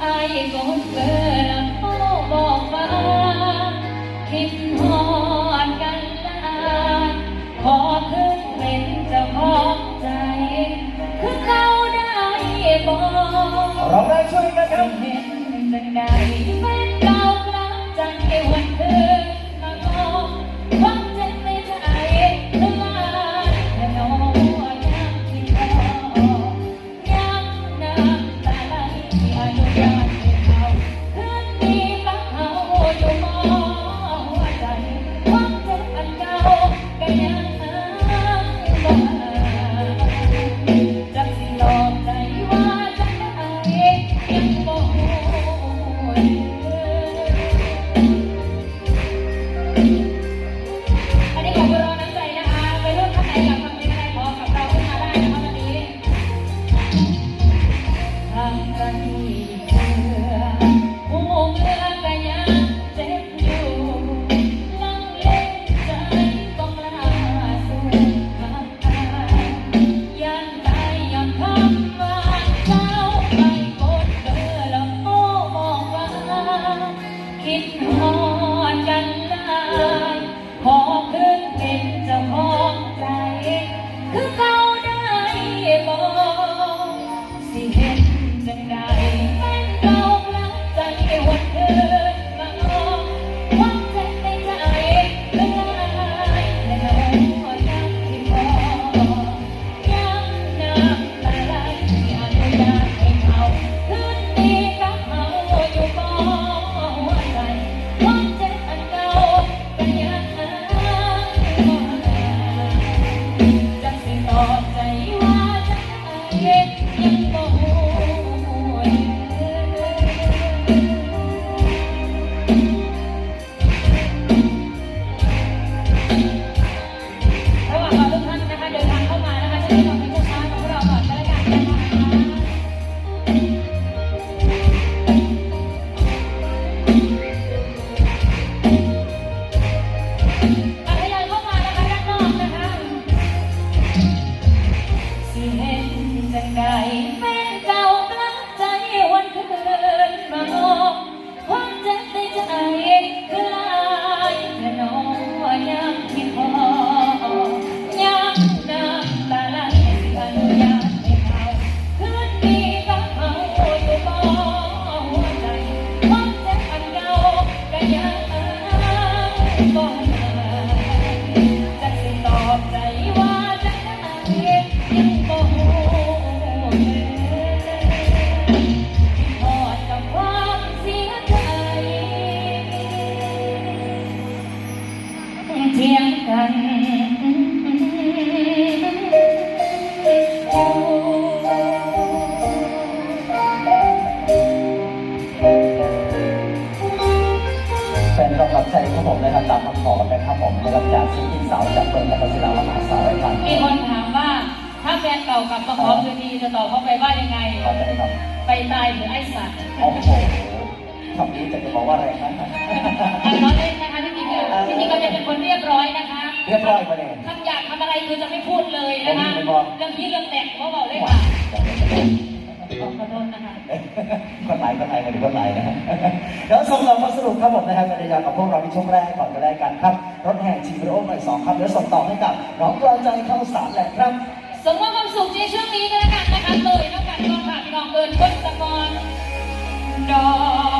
ไอ้กดเบอร์เขาบอกว่าคิดหอดกันลาขอเพิ่งเป็นเจ้าของใจ คือเขาได้บอกเราได้ช่วยกันครับ คื ได้ ก็ กำลังใจของผมนะครับตามคำขอนะครับผมนะครับจากซีอินสาวจากเมืองนครศรีธรรมราชสาวไอ้พันธุ์มีคนถามว่าถ้าแฟนเก่ากลับมาขอคืนดีจะตอบเขาไปว่ายังไง ขอใจครับไปตายหรือไอ้สัตว์โอ้โหคำนี้จะจะบอกว่าอะไรนะอันน้อยเล่นนะคะที่จริงอะที่จริงก็จะเป็นคนเรียบร้อยนะคะ เรียบร้อยประเด็นคำอยากทำอะไรคือจะไม่พูดเลยนะคะผมไม่บอกเรื่องนี้เรื่องแต่งเขาบอกเลยค่ะ คะคนไหนคนไหนมาดูคนไหนนะแล้วส่งเรามาสรุปครับผมนะครับกันยากับพวกเราในช่วงแรกก่อนกันแล้วกันครับ รถแห่ชิงโร่ใหม่สองครับแล้วส่งต่อให้กับน้องกลางใจเข้าสารแหละครับสมมติความสุขในช่วงนี้ก็แล้วกันนะคะเลยแล้วกันก็ค่ะพี่น้องเอิญคนตะกอนดอก